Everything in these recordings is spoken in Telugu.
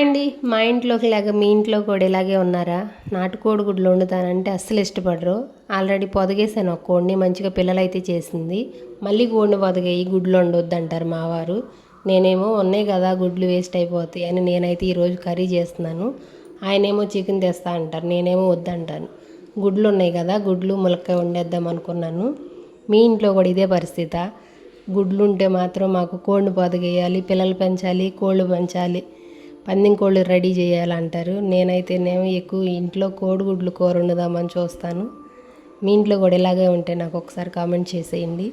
హాయ్ అండి మా ఇంట్లోకి లేక మీ ఇంట్లో కూడా ఇలాగే ఉన్నారా? నాటుకోడి గుడ్లు వండుతానంటే అస్సలు ఇష్టపడరు. ఆల్రెడీ పొదగేసాను ఒక కోడిని మంచిగా పిల్లలైతే చేసింది. మళ్ళీ కోడిని పొదగేయి గుడ్లు వండొద్దు అంటారు మావారు నేనేమో ఉన్నాయి కదా గుడ్లు వేస్ట్ అయిపోతాయి అని నేనైతే ఈరోజు కర్రీ చేస్తున్నాను. ఆయనేమో చికెన్ తెస్తా అంటారు. నేనేమో వద్దంటాను గుడ్లు ఉన్నాయి కదా గుడ్లు ములక్కాయ వండేద్దాం అనుకున్నాను. మీ ఇంట్లో కూడా ఇదే పరిస్థితి? గుడ్లు ఉంటే మాత్రం మాకు కోడిని పొదగేయాలి పిల్లలు పెంచాలి కోళ్ళు పెంచాలి. పందెం కోళ్ళు రెడీ చేయాలంటారు. నేనైతేనేమో ఎక్కువ ఇంట్లో కోడిగుడ్లు కూర వండుదామని చూస్తాను. మీ ఇంట్లో కూడా ఇలాగే ఉంటే నాకు ఒకసారి కామెంట్ చేసేయండి.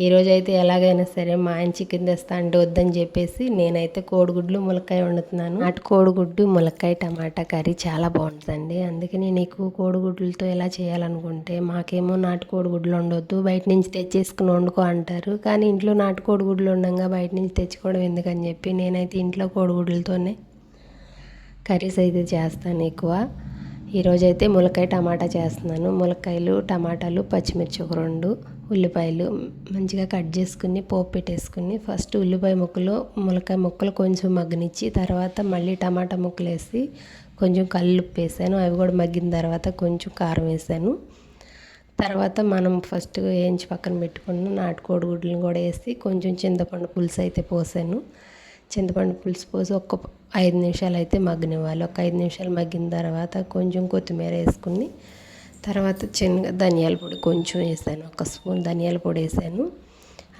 ఈరోజు అయితే ఎలాగైనా సరే మా ఆయన చికెన్ తెస్తా అంటే వద్దని చెప్పేసి నేనైతే కోడిగుడ్లు ములక్కాయ వండుతున్నాను. అటు కోడిగుడ్డు ములక్కాయ టమాటా కర్రీ చాలా బాగుంటుందండి. అందుకే నేను ఎక్కువ కోడిగుడ్లతో ఎలా చేయాలనుకుంటే మాకేమో నాటు కోడిగుడ్లు ఉండొద్దు బయట నుంచి తెచ్చేసుకుని వండుకో అంటారు. కానీ ఇంట్లో నాటు కోడిగుడ్లు ఉండగా బయట నుంచి తెచ్చుకోవడం ఎందుకని చెప్పి నేనైతే ఇంట్లో కోడిగుడ్లతోనే కర్రీస్ అయితే చేస్తాను ఎక్కువ. ఈరోజైతే అయితే ములక్కాయ టమాటా చేస్తున్నాను. ములక్కాయలు టమాటాలు పచ్చిమిర్చి ఒక రెండు. ఉల్లిపాయలు మంచిగా కట్ చేసుకుని పోపు పెట్టేసుకుని ఫస్ట్ ఉల్లిపాయ ముక్కలు ములకాయ ముక్కలు కొంచెం మగ్గనిచ్చి తర్వాత మళ్ళీ టమాటా ముక్కలు వేసి కొంచెం కల్లుప్పు వేసాను. అవి కూడా మగ్గిన తర్వాత కొంచెం కారం వేసాను. తర్వాత మనం ఫస్ట్ వేయించి పక్కన పెట్టుకున్న నాటుకోడి గుడ్లను కూడా వేసి కొంచెం చింతపండు పులుసు అయితే పోసాను. చింతపండు పులుసు పోసి ఒక్క ఐదు నిమిషాలు అయితే మగ్గనివ్వాలి. ఒక ఐదు నిమిషాలు మగ్గిన తర్వాత కొంచెం కొత్తిమీర వేసుకుని తర్వాత చిన్నగా ధనియాల పొడి కొంచెం వేసాను. ఒక స్పూన్ ధనియాల పొడి వేసాను.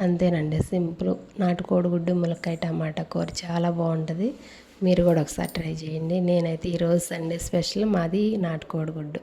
అంతేనండి సింపుల్. నాటుకోడి గుడ్డు ములక్కాయ టమాటా కూర చాలా బాగుంటుంది. మీరు కూడా ఒకసారి ట్రై చేయండి. నేనైతే ఈరోజు సండే స్పెషల్ మాది నాటుకోడి గుడ్డు.